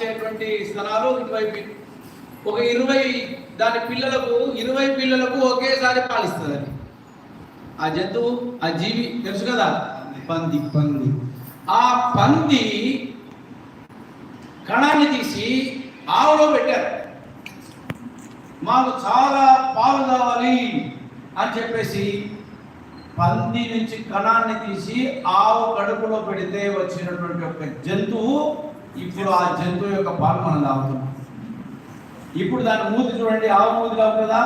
పాలించేటువంటి స్థలాలు ఇటువైపు ఒక ఇరవై దాని పిల్లలకు ఇరవై పిల్లలకు ఒకేసారి పాలిస్తుంది అది ఆ జంతువు ఆ జీవి తెలుసు కదా? పంది పంది. ఆ పంది కణాన్ని తీసి ఆవులో పెట్టారు. మాకు చాలా పాలు కావాలి అని చెప్పేసి పంది నుంచి కణాన్ని తీసి ఆవు కడుపులో పెడితే వచ్చినటువంటి ఒక జంతువు ఇప్పుడు ఆ జంతువు యొక్క పాలు మనం తాగుతున్నాం ఇప్పుడు దాని మూతి చూడండి ఆవు మూతి ఉంటుందా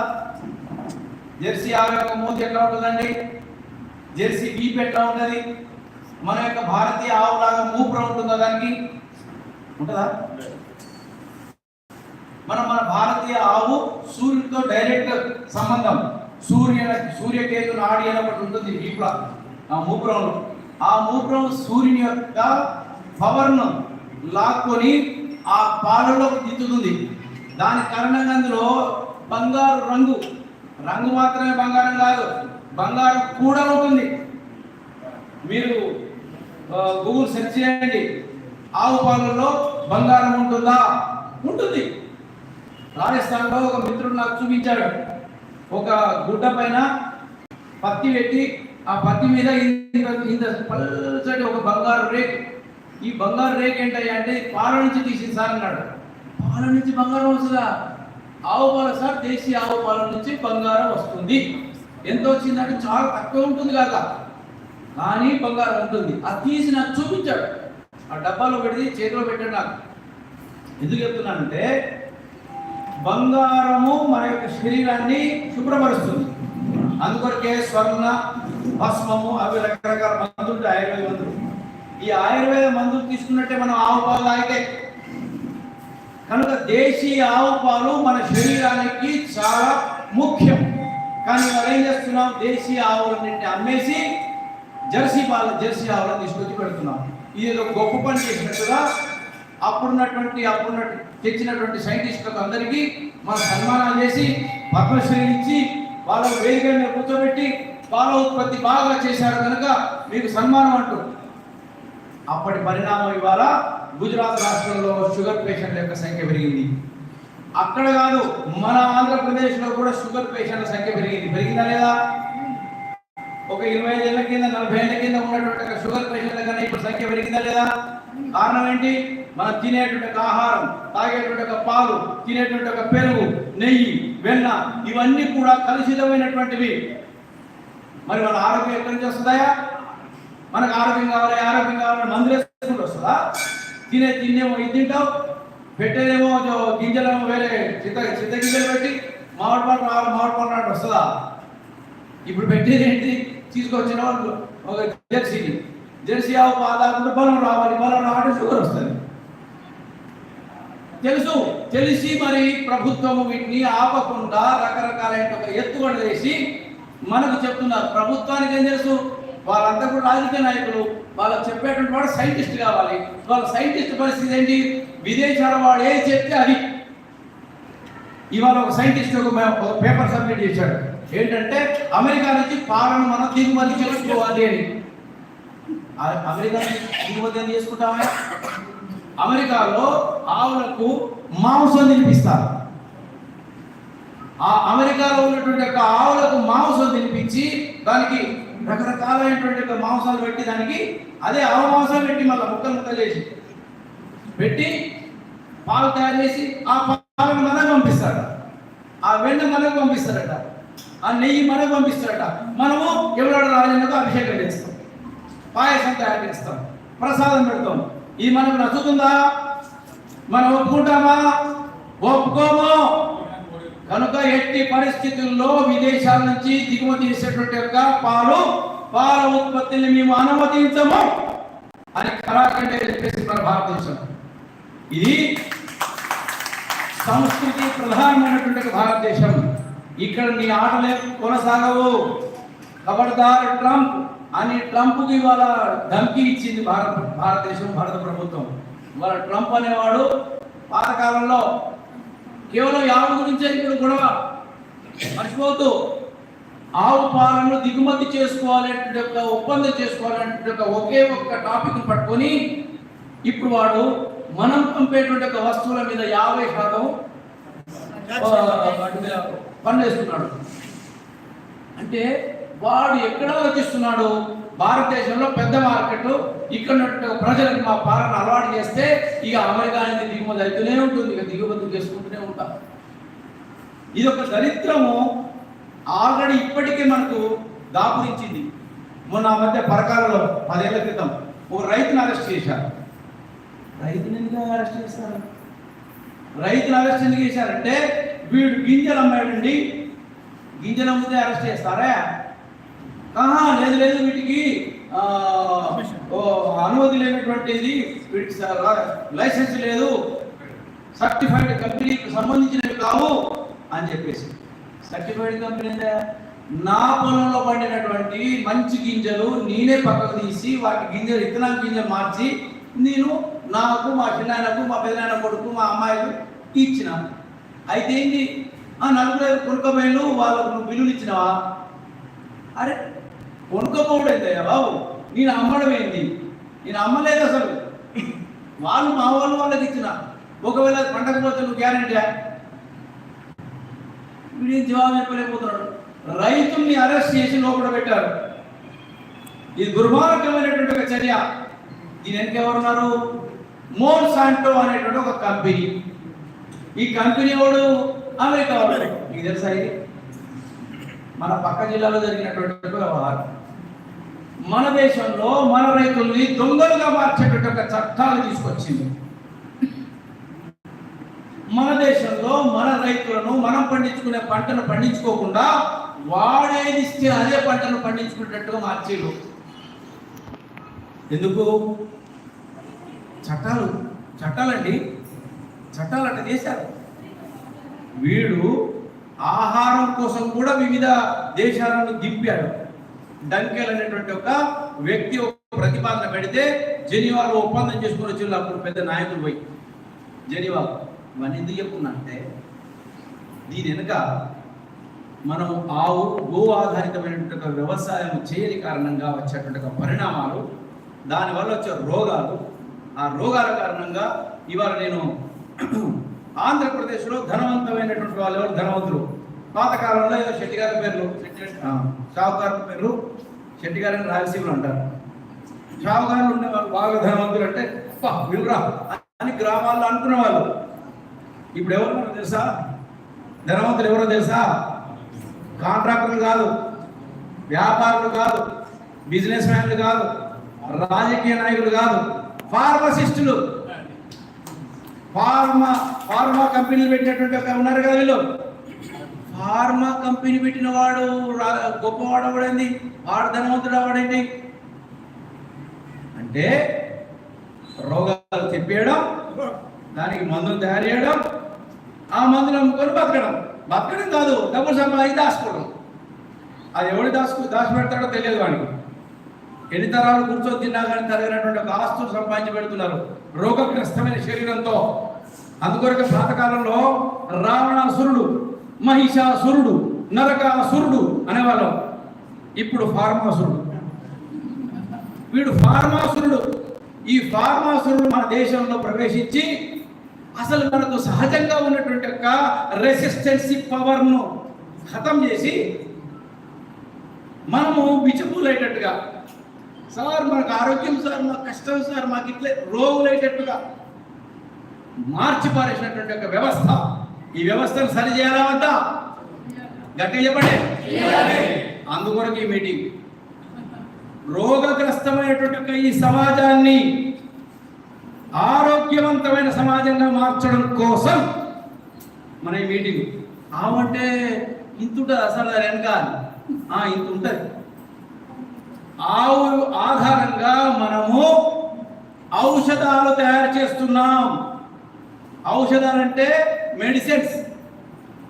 జెర్సీ ఆవు యొక్క మూతి ఎట్లా ఉంటుందండి? జెర్సీ వీపు ఎట్లా ఉంటుంది? మన యొక్క భారతీయ ఆవు లాగా మూపురం ఉంటుందా దానికి? ఉంటుందా? మన మన భారతీయ ఆవు సూర్యుడితో డైరెక్ట్ సంబంధం. సూర్య సూర్యకేతు నాడి అని ఒకటి ఉంటుంది వీపుల ఆ మూపురంలో. ఆ మూపురం సూర్యుని యొక్క పవర్ను లాక్కొని ఆ పాలలోకి దిద్దుతుంది. దాని కారణంగా అందులో బంగారు రంగు రంగు మాత్రమే బంగారం కాదు బంగారం కూడా ఉంటుంది. మీరు గూగుల్ సెర్చ్ చేయండి. ఆవు పాలల్లో బంగారం ఉంటుందా? ఉంటుంది. రాజస్థాన్లో ఒక మిత్రుడు నాకు చూపించాడు. ఒక గుడ్డ పైన పత్తి పెట్టి ఆ పత్తి మీద ఇంత ఇంత పల్చటి ఒక బంగారు రేక్ ఈ బంగారు రేక్ ఏంటయ్యా అంటే పాల నుంచి తీసింది సార్ అన్నాడు. పాల నుంచి బంగారం వస్తుందా? ఆవు పాల సార్ దేశీయ ఆవు పాల నుంచి బంగారం వస్తుంది. ఎంత వచ్చిందంటే చాలా తక్కువ ఉంటుంది కాక కానీ బంగారం ఉంటుంది. అది తీసి నాకు చూపించాడు. ఆ డబ్బాలో పెట్టి చేతిలో పెట్టాడు నాకు. ఎందుకు చెప్తున్నానంటే బంగారము మన యొక్క శరీరాన్ని శుభ్రపరుస్తుంది. అందుకొరకే స్వర్ణ భస్మము అవి రకరకాల మందులు ఆయుర్వేద మందులు. ఈ ఆయుర్వేద మందులు తీసుకున్నట్టే మనం ఆవు పాలు తాగితే. కనుక దేశీయ ఆవు పాలు మన శరీరానికి చాలా ముఖ్యం. కానీ మనం ఏం చేస్తున్నాం? దేశీయ ఆవులన్నింటినీ అమ్మేసి జెర్సీ పాల జెర్సీ ఆవులను తీసుకొచ్చి పెడుతున్నాం. ఇది ఒక గొప్ప పని చేసినట్టుగా అప్పుడున్నటువంటి అప్పుడున్న తెచ్చినటువంటి సైంటిస్టులకు అందరికీ మన సన్మానాలు చేసి పద్మశ్రీ ఇచ్చి వాళ్ళ వేదిక మీద కూర్చోబెట్టి పాల ఉత్పత్తి బాగా చేశారు కనుక మీకు సన్మానం అంటూ అప్పటి పరిణామం ఇవాళ గుజరాత్ రాష్ట్రంలో షుగర్ పేషెంట్ల యొక్క సంఖ్య పెరిగింది. అక్కడ కాదు మన ఆంధ్రప్రదేశ్లో కూడా షుగర్ పేషెంట్ల సంఖ్య పెరిగింది. పెరిగిందా లేదా? ఒక ఇరవై ఐదేళ్ళ కింద నలభై ఏళ్ళ కింద ఉన్నటువంటి షుగర్ పేషెంట్ల కన్నా ఇప్పుడు సంఖ్య పెరిగిందా లేదా? కారణం ఏంటి? మనం తినేటువంటి ఆహారం తాగేటువంటి ఒక పాలు తినేటువంటి ఒక పెరుగు నెయ్యి వెన్న ఇవన్నీ కూడా కలుషితమైనటువంటివి. మరి మన ఆరోగ్యం ఎక్కడి నుంచి వస్తుందాయా మనకు ఆరోగ్యం కావాలి ఆరోగ్యం కావాలని మందులు వేసుకుంటూ వస్తుందా? తినే తినేమో ఇది తింటావు పెట్టేదేమో గింజలేమో వేరే చిత్త చిత్త గింజలు పెట్టి మామిడి పండు రావాలి మామిడి పండు అంటే వస్తుందా? ఇప్పుడు పెట్టేది ఏంటి? తీసుకొచ్చిన వాళ్ళు ఒక జెర్సీని జెర్సీ ఆవు పాదాకుంటే బలం రావాలి బలం రావాలంటే షుగర్ వస్తుంది. తెలుసు తెలిసి మరి ప్రభుత్వం వీటిని ఆపకుండా రకరకాలైన ఒక ఎత్తుగడ వేసి మనకు చెప్తున్నారు. ప్రభుత్వానికి ఏం తెలుసు? వాళ్ళంతా కూడా రాజకీయ నాయకులు వాళ్ళకి చెప్పేటువంటి వాడు సైంటిస్ట్ కావాలి. వాళ్ళ సైంటిస్ట్ పరిస్థితి ఏంటి? విదేశాల వాడు ఏం చెప్తే అది. ఇవాళ ఒక సైంటిస్ట్ ఒక పేపర్ సబ్మిట్ చేశాడు. ఏంటంటే అమెరికా నుంచి పాలను మనం దిగుమతి చేసుకోవాలి అని. అమెరికా నుంచి దిగుమతి ఏం చేసుకుంటామా అమెరికాలో ఆవులకు మాంసం తినిపిస్తారు. ఆ అమెరికాలో ఉన్నటువంటి యొక్క ఆవులకు మాంసం తినిపించి దానికి రకరకాలైనటువంటి మాంసాలు పెట్టి దానికి అదే ఆవు మాంసాలు పెట్టి మళ్ళీ ముక్కలు ముక్కలు చేసి పెట్టి పాలు తయారు చేసి ఆ పాలను మనకు పంపిస్తారట. ఆ వెన్న మనకు పంపిస్తారట. ఆ నెయ్యి మనకు పంపిస్తారట. మనము ఎవరెవరు రాజన్నకు అభిషేకం చేస్తాం. పాయసం తయారు చేస్తాం. ప్రసాదం పెడతాం. ఇది మనకు నచ్చుతుందా? మనం ఒప్పుకుంటామా? ఒప్పుకోము. కనుక ఎట్టి పరిస్థితుల్లో విదేశాల నుంచి దిగుమతి చేసేటువంటి యొక్క పాలు పాల ఉత్పత్తిని మేము అనుమతించము అని కరాఖండే చెప్పేసి మన భారతదేశం. ఇది సంస్కృతి ప్రధానమైనటువంటి భారతదేశం. ఇక్కడ నీ ఆటలే కొనసాగవు. ఖబర్దార్ ట్రంప్ అని ట్రంప్కి ఇవాళ ధమ్కి ఇచ్చింది భారత భారతదేశం భారత ప్రభుత్వం. ఇవాళ ట్రంప్ అనేవాడు పాతకాలంలో కేవలం ఆవు గురించే ఇప్పుడు గొడవ. మర్చిపోతూ ఆవు పాలను దిగుమతి చేసుకోవాలంటే ఒక ఒప్పందం చేసుకోవాలంటే ఒక ఒకే ఒక్క టాపిక్ పట్టుకొని ఇప్పుడు వాడు మనం పంపేటువంటి ఒక వస్తువుల మీద యాభై శాతం వాటి మీద పన్ను వేస్తున్నాడు. అంటే వాడు ఎక్కడ ఆలోచిస్తున్నాడు? భారతదేశంలో పెద్ద మార్కెట్ ఇక్కడ ప్రజలకు మా పాలన అలవాటు చేస్తే ఇక అమెరికా అనేది దిగుమతి అవుతూనే ఉంటుంది ఇక దిగుమతి చేసుకుంటూనే ఉంటాం. ఇది ఒక దరిద్రము ఆల్రెడీ ఇప్పటికే మనకు దాపురించింది. మొన్న ఆ మధ్య పరకాలలో పదేళ్ళ క్రితం ఒక రైతుని అరెస్ట్ చేశారు. రైతుని ఎందుకు అరెస్ట్ చేశారు? రైతుని అరెస్ట్ ఎందుకు చేశారంటే వీడు గింజలు అమ్మాడండి. గింజలు అమ్మితే అరెస్ట్ చేస్తారా? ఆహా లేదు లేదు వీటికి ఓ, అనుమతి లేనటువంటిది వీటికి లైసెన్స్ లేదు. సర్టిఫైడ్ కంపెనీకి సంబంధించినవి కావు అని చెప్పేసి. సర్టిఫైడ్ కంపెనీ నా పొలంలో పండినటువంటి మంచి గింజలు నేనే పక్కకు తీసి వాటి గింజలు ఇత్తనాల గింజలు మార్చి నేను నాకు మా చిన్నాయనకు మా పెదనాయన కొడుకు మా అమ్మాయికు ఇచ్చిన అయితే ఏంటి ఆ నలుగురు కొనుక్కపోయిను వాళ్ళకు నువ్వు బిల్లులు ఇచ్చినావా? అరే కొనుక్కోపోవడం బాబు నేను అమ్మడం ఏంటి? నేను అమ్మలేదు అసలు. వాళ్ళు మా వాళ్ళు వాళ్ళకి ఇచ్చిన. ఒకవేళ అది పండకపోతే నువ్వు గ్యారెంటీ వీడి జవాబు చెప్పలేకపోతున్నాడు. రైతుల్ని అరెస్ట్ చేసి లోపల పెట్టారు. ఇది దుర్మార్గమైనటువంటి ఒక చర్య. దీని వెనక ఎవరున్నారు? మోన్ సాంటో అనేటువంటి ఒక కంపెనీ. ఈ కంపెనీ వాడు అమెరికా వాడు. మీకు తెలుసా ఇది? మన పక్క జిల్లాలో జరిగినటువంటి వ్యవహారం. మన దేశంలో మన రైతుల్ని దొంగలుగా మార్చేటువంటి ఒక చట్టాలు తీసుకొచ్చింది. మన దేశంలో మన రైతులను మనం పండించుకునే పంటను పండించుకోకుండా వాడేది ఇస్తే అదే పంటను పండించుకునేటట్టుగా మార్చేరు. ఎందుకు? చట్టాలు చట్టాలండి. చట్టాలు అంటే చేశారు. వీడు ఆహారం కోసం కూడా వివిధ దేశాలను దింపాడు. డంకెల్ అనేటువంటి ఒక వ్యక్తి ఒక ప్రతిపాదన పెడితే జెనీవాలో ఒప్పందం చేసుకుని వచ్చి అప్పుడు పెద్ద నాయకులు పోయి జెనీవా ఇవన్నీ ఎందుకు చెప్పుకున్నంటే దీని వెనుక మనం ఆవు గో ఆధారితమైనటువంటి ఒక వ్యవసాయం చేయని కారణంగా వచ్చేటువంటి ఒక పరిణామాలు దానివల్ల వచ్చే రోగాలు ఆ రోగాల కారణంగా ఇవాళ నేను ఆంధ్రప్రదేశ్లో ధనవంతమైనటువంటి వాళ్ళు ఎవరు? ధనవంతులు. పాతకాలంలో ఏదో శెట్టి గారి పేర్లు. ఆ, షావుకారు పేర్లు. శెట్టి గారిని రాయలసీమలు అంటారు. షావుకారులు ఉండే వాళ్ళు బాగా ధనవంతులు అంటే విలురా వీళ్ళురా అని గ్రామాల్లో అనుకునేవాళ్ళు ఇప్పుడు ఎవరు తెలుసా? ధనవంతులు ఎవరో తెలుసా? కాంట్రాక్టర్లు కాదు. వ్యాపారులు కాదు. బిజినెస్ మ్యాన్లు కాదు. రాజకీయ నాయకులు కాదు. ఫార్మసిస్టులు. ఫార్మా ఫార్మా కంపెనీలు పెట్టినటువంటి ఉన్నారు కదా వీళ్ళు. ఫార్మా కంపెనీ పెట్టిన వాడు గొప్పవాడు అవడండి వాడు ధనవంతుడు అవడండి అంటే రోగాలు తెప్పేయడం దానికి మందులు తయారు చేయడం ఆ మందులు అమ్ముకొని బతకడం. బతకడం కాదు డబ్బులు సంపాదించి దాచుకోవడం. అది ఎవడు దాచుకు దాచిపెడతాడో తెలియదు వాడికి. ఎన్ని తరాలు కూర్చొని తిన్నా కానీ తరగినటువంటి ఒక ఆస్తులు సంపాదించి పెడుతున్నారు రోగగ్రస్తమైన శరీరంతో. అందుకొరకు పాతకాలంలో రావణాసురుడు మహిషాసురుడు నరకాసురుడు అనేవాళ్ళం. ఇప్పుడు ఫార్మాసురుడు. వీడు ఫార్మాసురుడు. ఈ ఫార్మాసురుడు మన దేశంలో ప్రవేశించి అసలు మనకు సహజంగా ఉన్నటువంటి యొక్క రెసిస్టెన్సీ పవర్ను ఖతం చేసి మనము బిచుపులయ్యేటట్టుగా సార్ మనకు ఆరోగ్యం సార్ మాకు కష్టం సార్ మాకు ఇట్లే రోగులయ్యేటట్టుగా మార్చి పారేసినటువంటి ఒక వ్యవస్థ. ఈ వ్యవస్థను సరి చేయాలా వద్దా? గట్టిగా చెప్పండి. అందుకొరకు ఈ మీటింగ్. రోగగ్రస్తమైనటువంటి ఈ సమాజాన్ని ఆరోగ్యవంతమైన సమాజంగా మార్చడం కోసం మన ఈ మీటింగ్. ఆవంటే ఇంత ఉంటుంది అసలు ఆ, ఇంత ఉంటుంది ఆవు ఆధారంగా మనము ఔషధాలు తయారు చేస్తున్నాం. ఔషధాలు అంటే మెడిసిన్స్.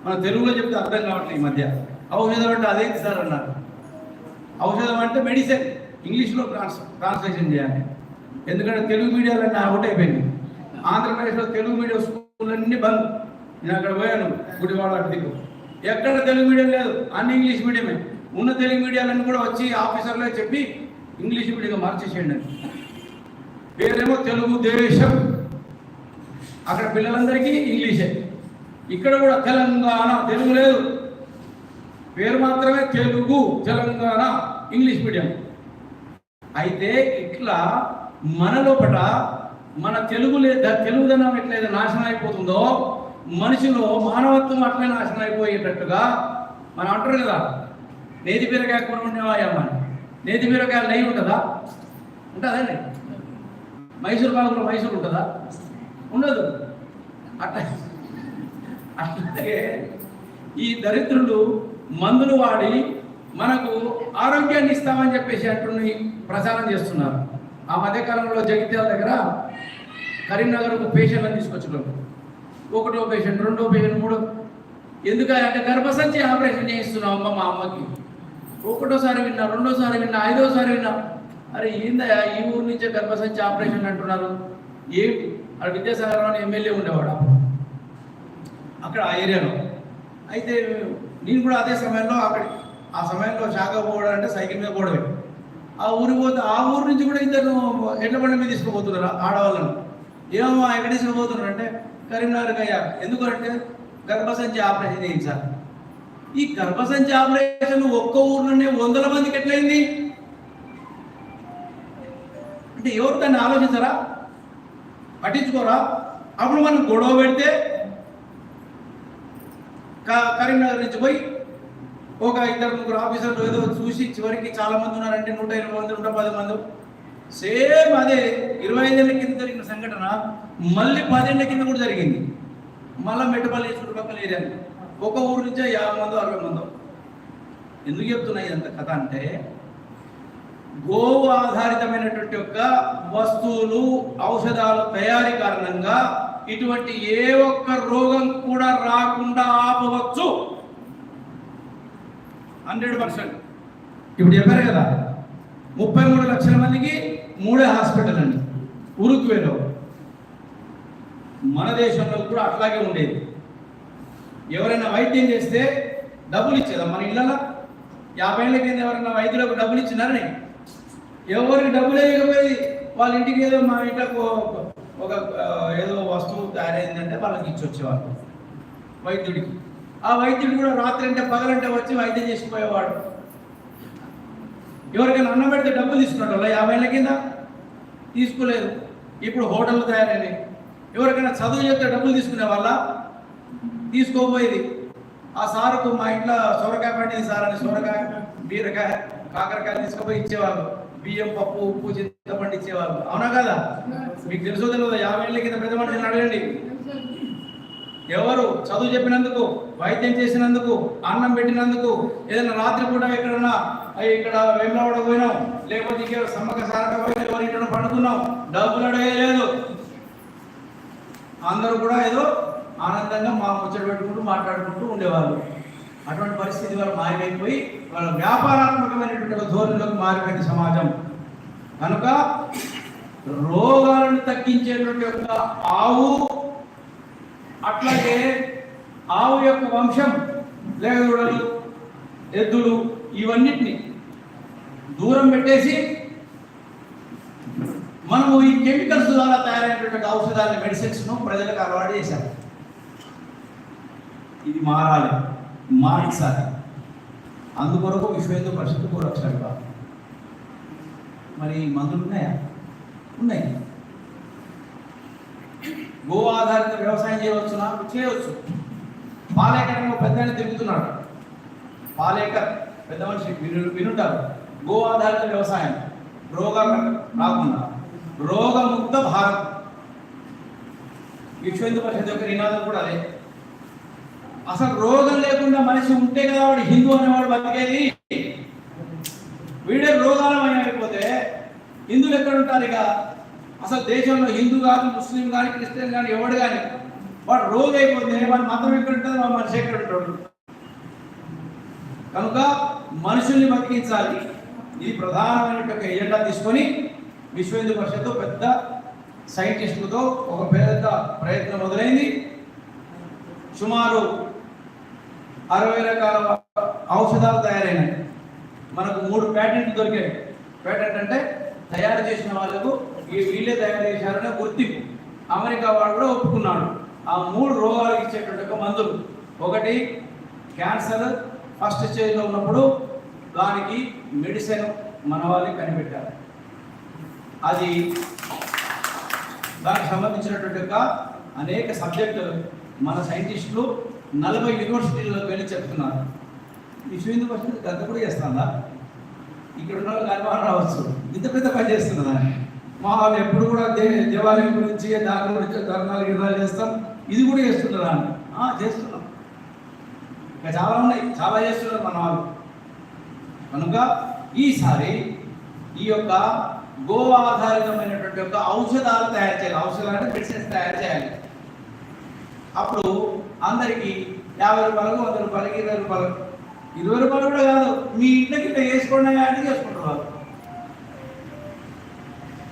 మన తెలుగులో చెప్తే అర్థం కావట్లేదు ఈ మధ్య. ఔషధం అంటే అదేంటి సార్ అన్నారు? ఔషధం అంటే మెడిసిన్. ఇంగ్లీష్లో ట్రాన్స్ ట్రాన్స్లేషన్ చేయాలి. ఎందుకంటే తెలుగు మీడియాలన్నీ అవుట్ అయిపోయింది ఆంధ్రప్రదేశ్లో తెలుగు మీడియం స్కూళ్ళన్నీ బంద్. నేను అక్కడ పోయాను. గుడివాడ అటు దిక్కు. ఎక్కడ తెలుగు మీడియం లేదు. అన్ని ఇంగ్లీష్ మీడియమే. ఉన్న తెలుగు మీడియాలన్నీ కూడా వచ్చి ఆఫీసర్లే చెప్పి ఇంగ్లీష్ మీడియంగా మార్చేసేయండి అని. పేరేమో తెలుగు దేశం. అక్కడ పిల్లలందరికీ ఇంగ్లీషే. ఇక్కడ కూడా తెలంగాణ తెలుగు లేదు. పేరు మాత్రమే తెలుగు తెలంగాణ ఇంగ్లీష్ మీడియం. అయితే ఇట్లా మన లోపల మన తెలుగు లేదా తెలుగుదనం ఎట్లయితే నాశనం అయిపోతుందో మనిషిలో మానవత్వం అట్లే నాశనం అయిపోయేటట్టుగా మనం అంటారు కదా నేతి బీరకాయ కూర ఉండేవాయమ్మ నేతి బీరకాయ నెయ్యి ఉంటుందా? ఉంటుందండి. మైసూర్ పాకులో మైసూర్ ఉంటుందా? ఉండదు. అట్లా అట్లాగే ఈ దరిద్రులు మందులు వాడి మనకు ఆరోగ్యాన్ని ఇస్తామని చెప్పేసి అటుని ప్రచారం చేస్తున్నారు. ఆ మధ్యకాలంలో జగిత్యాల దగ్గర కరీంనగర్కు పేషెంట్లను తీసుకొచ్చినారు. ఒకటో పేషెంట్ రెండో పేషెంట్ మూడో ఎందుకంటే గర్భసంచి ఆపరేషన్ చేయిస్తున్నాం అమ్మ మా అమ్మకి. ఒకటోసారి విన్నా రెండోసారి విన్నా ఐదోసారి విన్నా. అరే ఏందయ్యా ఈ ఊరు నుంచే గర్భసంచి ఆపరేషన్ అంటున్నారు? ఏంటి అక్కడ విద్యాసాగర్ ఎమ్మెల్యే ఉండేవాడు? అక్కడ ఆ ఏరియాలో. అయితే నేను కూడా అదే సమయంలో అక్కడ ఆ సమయంలో శాఖ పోవడం అంటే సైకిల్ మీద పోవడమే. ఆ ఊరికి పోతే ఆ ఊరు నుంచి కూడా ఇద్దరు ఎడ్ల బండి మీద తీసుకుపోతున్నారు ఆడవాళ్ళను? ఏమో ఎక్కడ తీసుకుపోతున్నారు అంటే కరీంనగర్కి అయ్యా. ఎందుకంటే గర్భసంచి ఆపరేషన్ చేయించాలి. ఈ గర్భసంచి ఆపరేషన్ ఒక్క ఊర్లోనే వందల మందికి ఎట్లయింది? అంటే ఎవరు దాన్ని ఆలోచించరా? పట్టించుకోరా? అప్పుడు మనం గొడవ పెడితే క- కరీంనగర్ నుంచి పోయి ఒక ఇద్దరు ముగ్గురు ఆఫీసర్లు ఏదో చూసి చివరికి చాలా మంది ఉన్నారంటే నూట ఇరవై మంది నూట పది మంది. సేమ్ అదే ఇరవై ఐదేళ్ళ కింద జరిగిన సంఘటన మళ్ళీ పదేళ్ళ కింద కూడా జరిగింది. మళ్ళీ మెట్టుపల్లి చుట్టుపక్కల ఏరియాలో ఒక ఊరు నుంచే యాభై మందో అరవై మందో. ఎందుకు చెప్తున్నాయి అంత కథ అంటే గోవు ఆధారితమైనటువంటి యొక్క వస్తువులు ఔషధాల తయారీ కారణంగా ఇటువంటి ఏ ఒక్క రోగం కూడా రాకుండా ఆపవచ్చు. Hundred percent. ఇప్పుడు చెప్పారు కదా ముప్పై మూడు లక్షల మందికి మూడే హాస్పిటల్ అండి. ఉరుకువేలో మన దేశంలో కూడా అట్లాగే ఉండేది. ఎవరైనా వైద్యం చేస్తే డబ్బులు ఇచ్చేదా? మన ఇళ్ళలో యాభై ఏళ్ళ కింద ఎవరైనా వైద్యులకు డబ్బులు ఇచ్చినారని ఎవరికి డబ్బులు ఇవ్వకపోయి వాళ్ళ ఇంటికి ఏదో మా ఇంట్లో ఒక- ఏదో వస్తువు తయారైందంటే వాళ్ళకి ఇచ్చి వచ్చేవాళ్ళు వైద్యుడికి. ఆ వైద్యుడు కూడా రాత్రి అంటే పగలంటే వచ్చి వైద్యం చేసిపోయేవాడు. ఎవరికైనా అన్నం పెడితే డబ్బులు తీసుకున్నాడు యాభై ఏళ్ళ కింద? తీసుకోలేదు. ఇప్పుడు హోటళ్ళు తయారైనాయి. ఎవరికైనా చదువు చెప్తే డబ్బులు తీసుకునే వాళ్ళ? తీసుకోపోయేది ఆ సారుకు మా ఇంట్లో సొరకాయ పండింది సార్ అని సొరకాయ బీరకాయ కాకరకాయ తీసుకుపోయి ఇచ్చేవాళ్ళు. బియ్యం పప్పు ఉప్పు చింతపండు ఇచ్చేవాళ్ళు. అవునా కదా? మీకు తెలుసో తెలియదు? యాభై ఏళ్ళ కింద పెద్ద మనిషిని అడగండి. ఎవరు? చదువు చెప్పినందుకు వైద్యం చేసినందుకు అన్నం పెట్టినందుకు ఏదైనా రాత్రిపూట ఎక్కడన్నా అయ్యి ఇక్కడ వేమలవాడ పోయినాం లేకపోతే ఇక్కడ సమ్మక సారక పోయినా ఎవరి ఇంట్లో పండుకున్నాం డబ్బులు అడగలేదు. అందరూ కూడా ఏదో ఆనందంగా మా ముచ్చట పెట్టుకుంటూ మాట్లాడుకుంటూ ఉండేవాళ్ళు. అటువంటి పరిస్థితి వాళ్ళు మారిపోయి వాళ్ళ వ్యాపారాత్మకమైనటువంటి ధోరణిలోకి మారిపోయిన సమాజం. కనుక రోగాలను తగ్గించేటువంటి యొక్క ఆవు అట్లాగే ఆవు యొక్క వంశం లేగదూడలు ఎద్దులు ఇవన్నిటిని దూరం పెట్టేసి మనము ఈ కెమికల్స్ ద్వారా తయారైనటువంటి ఔషధాలను మెడిసిన్స్ను ప్రజలకు అలవాటు చేశాము ఇది మారాలి మార్చాలి. అందుకొరకు విశ్వేంద్ర పరిషత్తు పరిషత్ కూడా వచ్చారు మరి మందులు ఉన్నాయా? ఉన్నాయి. గో ఆధారిత వ్యవసాయం చేయవచ్చునా? చేయవచ్చు. పాలేకరంలో పెద్ద తిరుగుతున్నాడు. పాలేకర్ పెద్ద మనిషి విను వినుంటారు. గో ఆధారిత వ్యవసాయం. రోగం రాకుండా. రోగముక్త భారత్. విశ్వేందు పరిషత్ యొక్క నినాదం కూడా అదే. అసలు రోగం లేకుండా మనిషి ఉంటే కదా వాడు హిందూ అనేవాడు బతికేది? వీడే రోగాలమయం అయిపోతే హిందువులు ఎక్కడ ఉంటారు ఇక? అసలు దేశంలో హిందూ కానీ ముస్లిం కానీ క్రిస్టియన్ కానీ ఎవడు కానీ వాడు రోగి అయిపోతే వాడు మతం ఎక్కడ ఉంటుంది వాడు మనిషి ఎక్కడ ఉంటాడు? కనుక మనుషుల్ని బతికించాలి. ఇది ప్రధానమైన ఒక ఎజెండా తీసుకొని విశ్వ హిందూ పరిషత్తు పెద్ద సైంటిస్టులతో ఒక పెద్ద ప్రయత్నం మొదలైంది. సుమారు అరవై రకాల ఔషధాలు తయారైనాయి మనకు మూడు ప్యాటెంట్లు దొరికాయి. ప్యాటెంట్ అంటే తయారు చేసిన వాళ్ళకు ఈ వీళ్ళే తయారు చేశారనే గుర్తింపు. అమెరికా వాడు కూడా ఒప్పుకున్నాడు ఆ మూడు రోగాలకు ఇచ్చేటువంటి మందులు. ఒకటి క్యాన్సర్. ఫస్ట్ స్టేజ్లో ఉన్నప్పుడు దానికి మెడిసిన్ మన వాళ్ళే కనిపెట్టారు. అది దానికి సంబంధించినటువంటి అనేక సబ్జెక్టులు. మన సైంటిస్టులు నలభై యూనివర్సిటీలకు వెళ్ళి చెప్తున్నారు. విశ్వ హిందూ పరిషత్ కూడా చేస్తుందా? ఇక్కడ ఉన్న వాళ్ళకి అనుమానం రావచ్చు. ఇంత పెద్ద పని చేస్తున్నదా? మా వాళ్ళు ఎప్పుడు కూడా దే దేవాలయం గురించి దాని గురించి ధర్నాలు గిర్నాలు చేస్తాం. ఇది కూడా చేస్తున్నారా అని చేస్తున్నాం. ఇంకా చాలా ఉన్నాయి. చాలా చేస్తున్నారు మన వాళ్ళు. కనుక ఈసారి ఈ యొక్క గో ఆధారితమైనటువంటి యొక్క ఔషధాలు తయారు చేయాలి. ఔషధాలు అంటే మెడిసిన్స్ తయారు చేయాలి. అప్పుడు అందరికి యాభై రూపాయలకు వంద రూపాయలకి ఇరవై రూపాయలు ఇరవై రూపాయలు కూడా కాదు మీ ఇంటికి ఇట్లా వేసుకోండి కానీ చేసుకుంటారు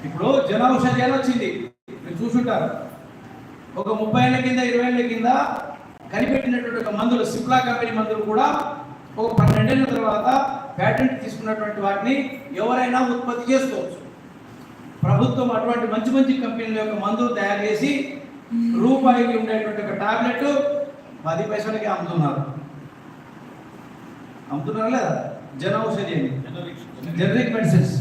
ఇప్పుడు జన ఔషధి అని వచ్చింది. మీరు చూసుంటారు. ఒక ముప్పై ఏళ్ళ కింద ఇరవై ఏళ్ళ కింద కనిపెట్టినటువంటి ఒక మందులు సిప్లా కంపెనీ మందులు కూడా ఒక పన్నెండేళ్ళ తర్వాత ప్యాటెంట్ తీసుకున్నటువంటి వాటిని ఎవరైనా ఉత్పత్తి చేసుకోవచ్చు. ప్రభుత్వం అటువంటి మంచి మంచి కంపెనీల యొక్క మందులు తయారు చేసి రూపాయికి ఉండేటువంటి ఒక టాబ్లెట్ పది పైసలకి అమ్ముతున్నారు. అమ్ముతున్నారు లేదా? జన ఔషధి అని. Generic medicines.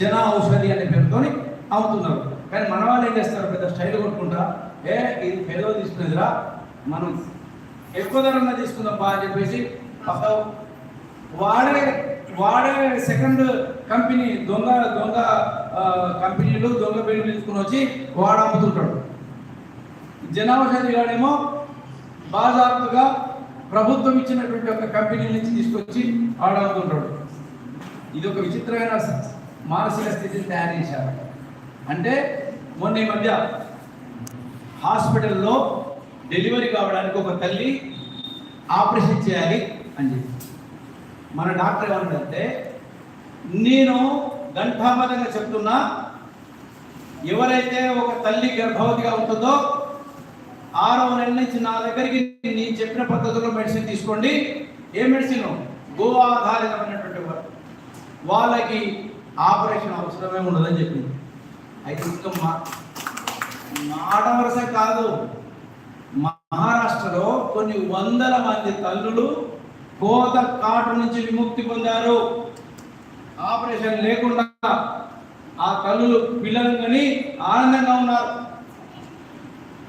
జన ఔషధి అనే పేరుతోని అమ్ముతున్నారు. కానీ మన వాళ్ళు ఏం చేస్తారు? పెద్ద స్టైల్ కొట్టుకుంటా ఏ ఇది పేదో తీసుకునేదిరా మనం ఎక్కువ ధరంగా తీసుకుందాం అని చెప్పేసి పక్క వాడే వాడే సెకండ్ కంపెనీ దొంగ దొంగ కంపెనీలు దొంగ బిల్లు తీసుకుని వచ్చి వాడు అమ్ముతుంటాడు. జనావషధి గాడేమో బాజాప్తుగా ప్రభుత్వం ఇచ్చినటువంటి ఒక కంపెనీ నుంచి తీసుకొచ్చి ఆడ ఇది ఒక విచిత్రమైన మానసిక స్థితిని తయారు చేశారు. అంటే మొన్న ఈ మధ్య హాస్పిటల్లో డెలివరీ కావడానికి ఒక తల్లి ఆపరేషన్ చేయాలి అని చెప్పి. మన డాక్టర్ ఏమన్నాడంటే నేను ఘంటాపదంగా చెప్తున్నా ఎవరైతే ఒక తల్లి గర్భవతిగా ఉంటుందో ఆరో నెల నుంచి నా దగ్గరికి నేను చెప్పిన పద్ధతిలో మెడిసిన్ తీసుకోండి. ఏ మెడిసిన్ గో ఆధారితమైనటువంటి వారు. వాళ్ళకి ఆపరేషన్ అవసరమే ఉండదని చెప్పింది. అయితే ఇంకా మా మాట వరుస కాదు. మహారాష్ట్రలో కొన్ని వందల మంది తల్లులు కోత కాటు నుంచి విముక్తి పొందారు. ఆపరేషన్ లేకుండా ఆ తల్లులు పిల్లలు కానీ ఆనందంగా ఉన్నారు.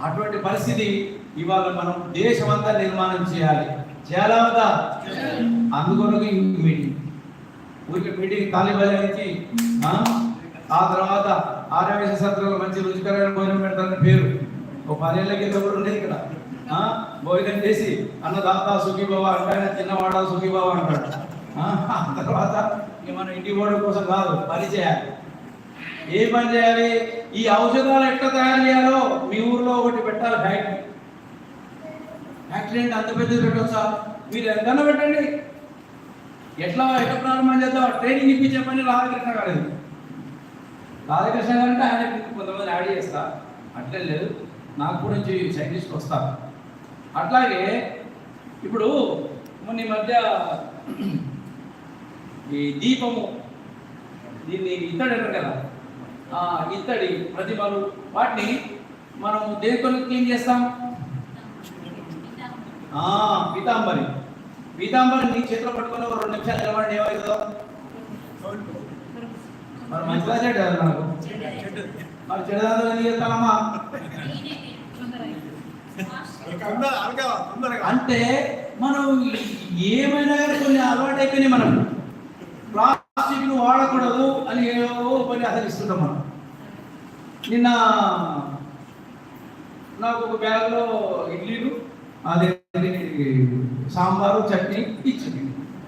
అటువంటి పరిస్థితి ఇవాళ మనం దేశమంతా నిర్మాణం చేయాలి. చేయాలా అందుకొరకు మీటింగ్. ఊరికి మీటింగ్ తాలిబానికి ఆ? తర్వాత ఆరోగ్య సత్రంలో మంచి రుచికరమైన భోజనం పెడతారని పేరు. ఒక పదేళ్ళ కింద కూడా ఉండేది ఇక్కడ. ఆ, భోజనం చేసి అన్న అన్నదాత సుఖీబాబా అంటాడు చిన్నవాడ సుఖీబాబా అంటాడు. ఆ, తర్వాత మనం ఇంటి పోవడం కోసం కాదు పని చేయాలి. ఏ పని చేయాలి? ఈ ఔషధాలు ఎట్లా తయారు చేయాలో మీ ఊర్లో ఒకటి పెట్టాలి ఫ్యాక్టరీ. ఫ్యాక్టరీ అంటే అంత పెద్దది పెట్టవచ్చా మీరు ఎంతన్నా పెట్టండి. ఎట్లా? ఎట్లా ప్రారంభం చేద్దాం? ట్రైనింగ్ ఇప్పించే పని రాధాకృష్ణ గారు రాధాకృష్ణ గారు అంటే ఆయన కొంతమంది యాడ్ చేస్తా. అట్లే లేదు. నాకు కూడా నుంచి సైంటిస్ట్ వస్తా. అట్లాగే ఇప్పుడు మొన్న ఈ మధ్య ఈ దీపము దీన్ని ఇతడు కదా. ఇత్తడి ప్రతిభలు. వాటిని మనం దేనితో క్లీన్ చేస్తాం? ఆ పీతాంబరి. పీతాంబరి నీ చేతిలో పట్టుకొని ఒక రెండు నిమిషాలు నిలబడి ఏమవుతుందో? మరి మంచిగా చెడ్డ నాకు. మరి చెడదాంతో ఏం చేస్తానమ్మా? అంటే మనం ఏమైనా కొన్ని అలవాటు అయిపోయినాయి మనం ప్లాస్టిక్ను వాడకూడదు అని ఏదో పని ఆచరిస్తుంటాం మనం. నిన్న నాకు ఒక బ్యాగ్లో ఇడ్లీలు అదే సాంబారు చట్నీ ఇచ్చింది.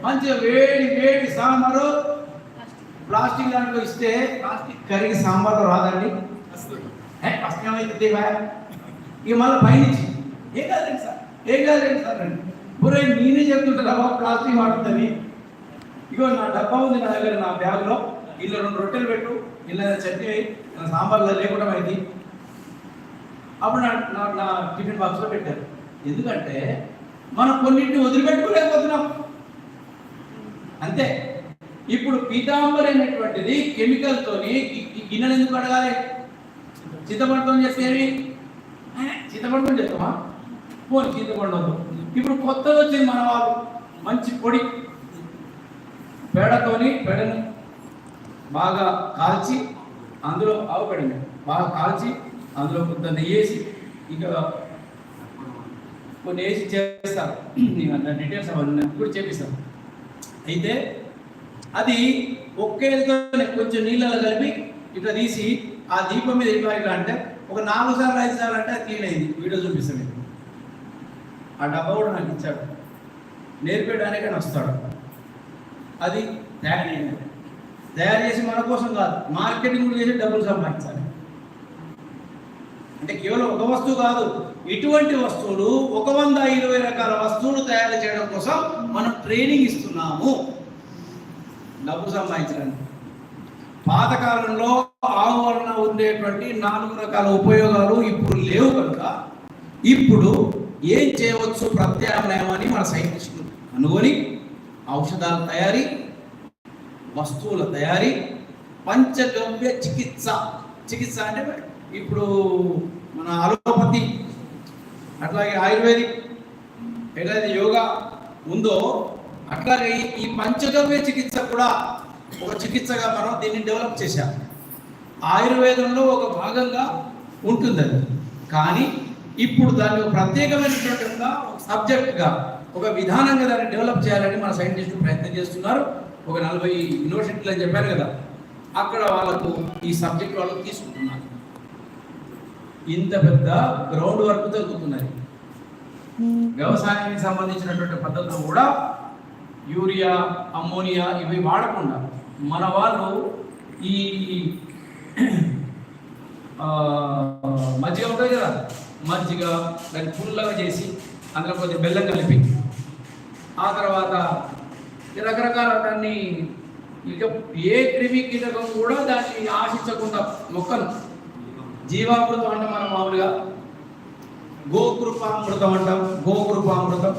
మంచిగా వేడి వేడి సాంబారు. ప్లాస్టిక్ దాంట్లో ఇస్తే ప్లాస్టిక్ కరిగి సాంబార్లో రాదండి. ఏ, ఏమైతే ఇక మళ్ళీ పైనుంచి. ఏం కాదండి సార్ ఏం కాదండి సార్ అండి. ఒరే నేనే చెప్తుంటారా ప్లాస్టిక్ వాడుతుంది ఇగో నా డబ్బా ఉంది నా దగ్గర నా బ్యాగ్లో. ఇలా రెండు రొట్టెలు పెట్టు. ఇలా చట్నీ నా సాంబార్లో లేకుండా అయింది అప్పుడు నా నా నా టిఫిన్ బాక్స్లో పెట్టారు. ఎందుకంటే మనం కొన్నింటిని వదిలిపెట్టుకోలేకపోతున్నాం. అంతే. ఇప్పుడు పీతాంబర్ అనేటువంటిది కెమికల్తోని గిన్నెలు ఎందుకు అడగాలి చింతపండుతో చేసేవి చింతపండుతో చెప్తామా పోనీ చింతపండు ఇప్పుడు కొత్తది వచ్చింది మన వాళ్ళు. మంచి పొడి. పేడతోని పేడని బాగా కాల్చి అందులో ఆవు బాగా కాల్చి అందులో కొంత నెయ్యి వేసి ఇంకా కొన్ని వేసి చేస్తారు నేను అంత డీటెయిల్స్ అవన్నీ ఇప్పుడు చేపిస్తాను. అయితే అది ఒక్కేళ్ళతోనే కొంచెం నీళ్ళలో కలిపి ఇట్లా తీసి ఆ దీపం మీద ఇట్లా ఇట్లా అంటే ఒక నాలుగు సార్లు ఐదు సార్లు అంటే అది క్లీన్ అయింది. వీడియో చూపిస్తాను ఆ డబ్బా కూడా నాకు ఇచ్చాడు. నేర్పేయడానికి వస్తాడు. అది తయారు అయింది తయారు చేసి మన కోసం కాదు మార్కెటింగ్ చేసి డబ్బులు సంపాదించాలి. అంటే కేవలం ఒక వస్తువు కాదు ఇటువంటి వస్తువులు ఒక వంద ఇరవై రకాల వస్తువులు తయారు చేయడం కోసం మనం ట్రైనింగ్ ఇస్తున్నాము. డబ్బు సంపాదించడానికి. పాతకాలంలో ఆవు వలన ఉండేటువంటి నాలుగు రకాల ఉపయోగాలు ఇప్పుడు లేవు కనుక ఇప్పుడు ఏం చేయవచ్చు ప్రత్యామ్నాయం అని మన సైంటిస్టులు కనుగొని ఔషధాల తయారీ వస్తువుల తయారీ పంచగవ్య చికిత్స. చికిత్స అంటే ఇప్పుడు మన అలోపతి అట్లాగే ఆయుర్వేదిక్ ఏదైతే యోగా ఉందో అట్లాగే ఈ- ఈ పంచగవ్య చికిత్స కూడా ఒక చికిత్సగా మనం దీన్ని డెవలప్ చేశాం. ఆయుర్వేదంలో ఒక భాగంగా ఉంటుందని కానీ ఇప్పుడు దాన్ని ఒక ప్రత్యేకమైనటువంటి ఒక సబ్జెక్ట్గా ఒక విధానంగా దాన్ని డెవలప్ చేయాలని మన సైంటిస్టులు ప్రయత్నం చేస్తున్నారు. ఒక నలభై యూనివర్సిటీలు అని చెప్పారు కదా అక్కడ వాళ్ళకు ఈ సబ్జెక్ట్ వాళ్ళకు తీసుకుంటున్నారు. ఇంత పెద్ద గ్రౌండ్ వర్క్ జరుగుతున్నది. వ్యవసాయానికి సంబంధించినటువంటి పద్ధతులు కూడా యూరియా అమ్మోనియా ఇవి వాడకుండా మన వాళ్ళు ఈ మజ్జిగ ఉంటుంది కదా మజ్జిగ దాన్ని పుల్లగా చేసి అందులో కొద్దిగా బెల్లం కలిపి ఆ తర్వాత రకరకాల దాన్ని ఇక ఏ క్రిమి కీటకం కూడా దాన్ని ఆశించకుండా మొక్కను జీవామృతం అంటే మనం మామూలుగా. గోకృపామృతం అంటాం గోకృపామృతం.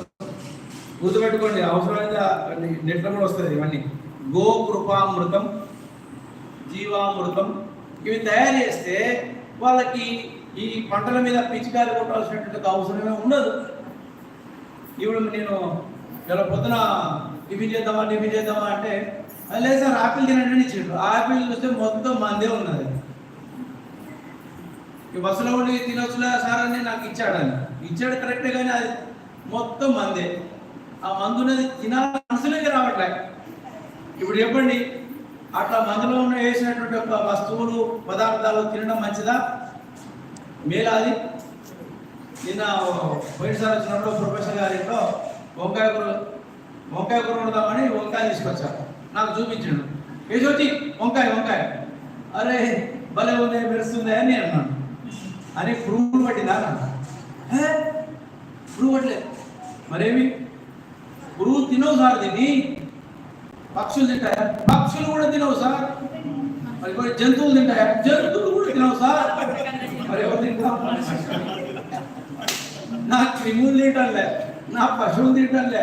గుర్తుపెట్టుకోండి అవసరమైతే నెట్లో కూడా వస్తుంది ఇవన్నీ. గోకృపామృతం జీవామృతం ఇవి తయారు చేస్తే వాళ్ళకి ఈ పంటల మీద పిచికారి కొట్టాల్సినటువంటి అవసరమే ఉండదు. ఇప్పుడు నేను ఇలా పొద్దున టిఫిన్ చేద్దామా టిఫిన్ చేద్దామా అంటే లేదు సార్ ఆపిల్ తినండి అని ఆపిల్ చూస్తే మొత్తం మందే ఉన్నది. ఈ బస్సులో ఉండి తినొచ్చులే సార్ అని నాకు ఇచ్చాడు అని ఇచ్చాడు కరెక్టే కానీ అది మొత్తం మందే. ఆ మందునది తినాలని మనసులోకి రావట్లే. ఇప్పుడు చెప్పండి అట్లా మందులో ఉన్న వేసినటువంటి ఒక వస్తువులు పదార్థాలు తినడం మంచిదా? మేలా అది? నిన్న పోయినసారి వచ్చినప్పుడు ప్రొఫెసర్ గారి ఇంట్లో వంకాయ కూర వంకాయ కూర వండుదామని వంకాయ తీసుకొచ్చారు. నాకు చూపించాడు. యశోచి వంకాయ వంకాయ. అరే భలే ఉంది మెరుస్తుంది అని నేను అన్నాను. అని ప్రూవ్ పట్టిందా అన్నా "ఏ? పట్టలేదు మరేమి? పురుగు తినవు సార్ దీన్ని. పక్షులు తింటాయా? పక్షులు కూడా తినవు సార్. మరి కొన్ని జంతువులు తింటాయా? జంతువులు కూడా తినవు సార్. మరి ఎవరు తింటాం నా క్రిములు తినటంలే నా పశువులు తినటంలే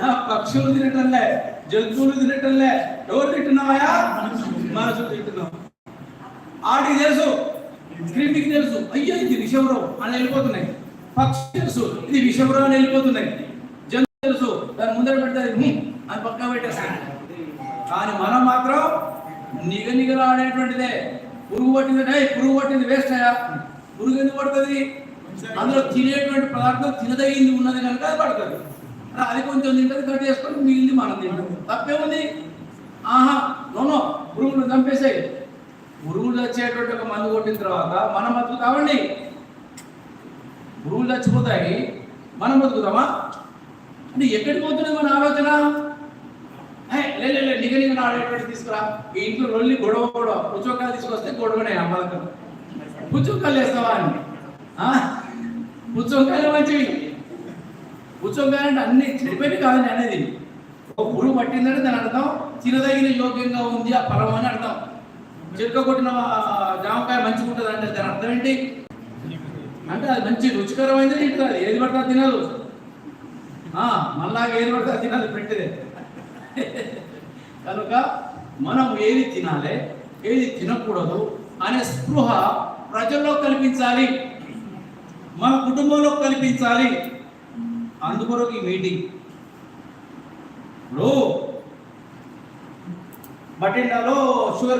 నా పక్షులు తినటంలే జంతువులు తినటంలే. ఎవరు తింటున్నావా మనసు తింటున్నావు ఆడికి తెలుసు క్రిమికి తెలుసు. అయ్యో ఇది విషవరం అని వెళ్ళిపోతున్నాయి. పక్షి తెలుసు ఇది విషవరం అని వెళ్ళిపోతున్నాయి. జంతువు తెలుసు దాని ముందర పెడతారు అని పక్క పెట్టేస్తాయి కానీ మనం మాత్రం నిగ నిగలాడేటువంటిదే పురుగు పట్టింది పురుగు పట్టింది వేస్ట్ అయ్యా. పురుగు ఎందుకు పడుతుంది? అందులో తినేటువంటి పదార్థం తినదగింది ఉన్నది కనుక అది పడుతుంది. అది కొంచెం తింటుంది కట్ చేసుకొని మిగిలింది మనం తింటాం. తప్పేముంది? ఆహా నోనో పురుగులు చంపేసాయి. పురుగులు వచ్చేటువంటి ఒక మందు కొట్టిన తర్వాత మనం బతుకుతామండి పురుగులు చచ్చిపోతాయి మనం బతుకుతామా? అంటే ఎక్కడికి పోతుంది మన ఆలోచన? లేదు లే లే, నిగ నిగ ఆడేటువంటి తీసుకురా. ఈ ఇంట్లో రొల్లి గొడవ గొడవ పుచ్చొక్కాలు తీసుకొస్తే గొడవనే అమ్మలకు పుచ్చొక్కాలు వేస్తావా అని. పుచ్చంకాయలు మంచివి. పుచ్చంకాయలు అంటే అన్ని చెడిపోయి కాదని అనేది ఒక పురుగు పట్టిందంటే దాని అర్థం తినదగిన యోగ్యంగా ఉంది ఆ పరం అని అర్థం. చెరుక కొట్టిన జామకాయ మంచిగా ఉంటుంది అంటే దాని అర్థం ఏంటి? అంటే అది మంచి రుచికరమైనది తింటుంది ఏది పడితే తినదు. ఆ, మళ్ళా ఏది పడితే తినాలి పెట్టేదే. కనుక మనం ఏది తినాలి ఏది తినకూడదు అనే స్పృహ ప్రజల్లో కల్పించాలి. మన కుటుంబంలో కల్పించాలి. అందుకొరకు ఈ మీటింగ్ ఇప్పుడు బటిండాలో షుగర్